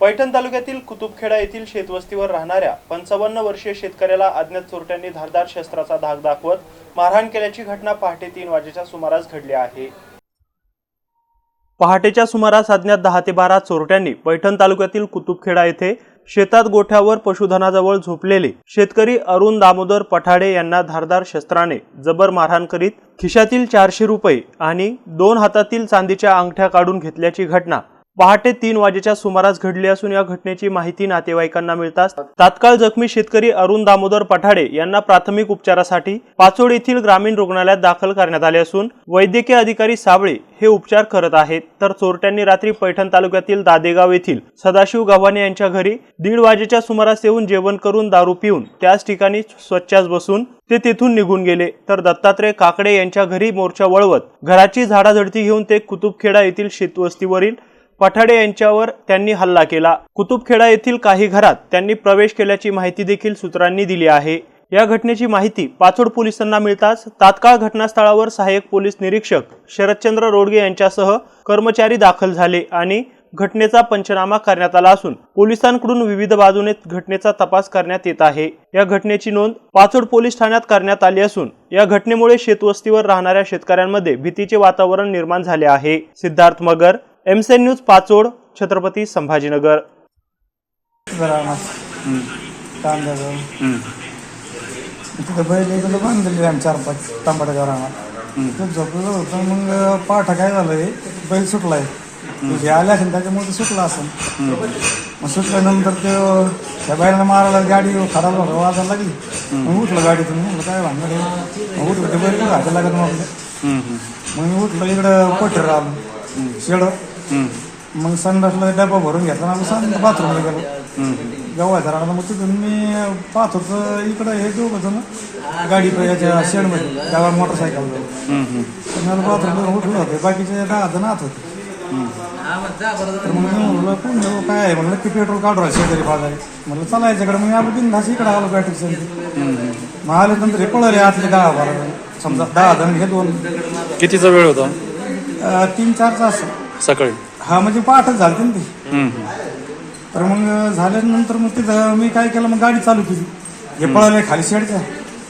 पैठण तालुक्यातील कुतुबखेडा येथील शेतवस्तीवर राहणाऱ्या पंचावन्न वर्षीय शेतकऱ्याला अज्ञात चोरट्यांनी धारदार शस्त्राचा धाक दाखवत मारहाण केल्याची घटना पहाटे तीन वाजेच्या सुमारास घडली आहे. पहाटेच्या सुमारास अज्ञात दहा ते बारा चोरट्यांनी पैठण तालुक्यातील कुतुबखेडा येथे शेतात गोठ्यावर पशुधनाजवळ झोपलेले शेतकरी अरुण दामोदर पठाडे यांना धारदार शस्त्राने जबर मारहाण करीत खिशातील चारशे रुपये आणि दोन हातातील चांदीच्या अंगठ्या काढून घेतल्याची घटना पहाटे तीन वाजेच्या सुमारास घडली असून या घटनेची माहिती नातेवाईकांना मिळताच तात्काळ जखमी शेतकरी अरुण दामोदर पठाडे यांना प्राथमिक उपचारासाठी पाचोड येथील ग्रामीण रुग्णालयात दाखल करण्यात आले असून वैद्यकीय अधिकारी साबळे हे उपचार करत आहेत. तर चोरट्यांनी रात्री पैठण तालुक्यातील दादेगाव येथील सदाशिव गव्हाणे यांच्या घरी दीड वाजेच्या सुमारास येऊन जेवण करून दारू पिऊन त्याच ठिकाणी स्वच्छास बसून ते तेथून निघून गेले. तर दत्तात्रय काकडे यांच्या घरी मोर्चा वळवत घराची झाडाझडती घेऊन ते कुतुबखेडा येथील शेतवस्तीवरील पठाडे यांच्यावर त्यांनी हल्ला केला. कुतुबखेडा येथील काही घरात त्यांनी प्रवेश केल्याची माहिती देखील सूत्रांनी दिली आहे. या घटनेची माहिती पाचोड पोलिसांना मिळताच तात्काळ घटनास्थळावर सहाय्यक पोलीस निरीक्षक शरदचंद्र रोडगे यांच्यासह कर्मचारी दाखल झाले आणि घटनेचा पंचनामा करण्यात आला असून पोलिसांकडून विविध बाजूने घटनेचा तपास करण्यात येत आहे. या घटनेची नोंद पाचोड पोलीस ठाण्यात करण्यात आली असून या घटनेमुळे शेतवस्तीवर राहणाऱ्या शेतकऱ्यांमध्ये भीतीचे वातावरण निर्माण झाले आहे. सिद्धार्थ मगर एमसेन न्यूज पाचोड छत्रपती संभाजीनगर. तिथं बांधलेली आम्ही चार पाच तांबड्याच्या रानात तिथं झोपलेलं होतं मग पाठा काय झालंय बैल सुटलाय. हे आले असेल त्याच्यामुळे ते सुटला असेल. मग सुटल्यानंतर ते त्या बैलाला मारायला गाडी खराब झालं वाजायला लागली. मग उठलं गाडीतून म्हटलं काय आहे? मग उठलं ते बैल घाटायला लागत मग. मग मी उठलं इकडं कोठेर आलो शेड. मग संडासला डबा भरून घेतला आणि सांग बाथरूमला गेलो. गव्हाच्या राहणार मग तिथून मी पाहत होतं इकडं हे दोघं जण गाडी प- याच्या शेडमध्ये गावा मोटरसायकल मला बाथरूमला उठलं होते. बाकीचे दहा जण आत होते. तर मग मी म्हणलं कोण देऊ काय आहे? म्हणलं की पेट्रोल काढू राहिले शेजारी बाजारी म्हणलं चला याच्याकडे. मग आम्ही बिनधास इकडे आलो बॅटरी मग आल्यानंतर हे पळले आतले दहा बारा जण. समजा दहा जण हे दोन. कितीचा वेळ होता? तीन चार तास. सकाळी. हा म्हणजे पाठच झाली ना ती. तर मग झाल्यानंतर मग तिथं मी काय केलं मग गाडी चालू केली. हे पळाले खाली शेडच्या.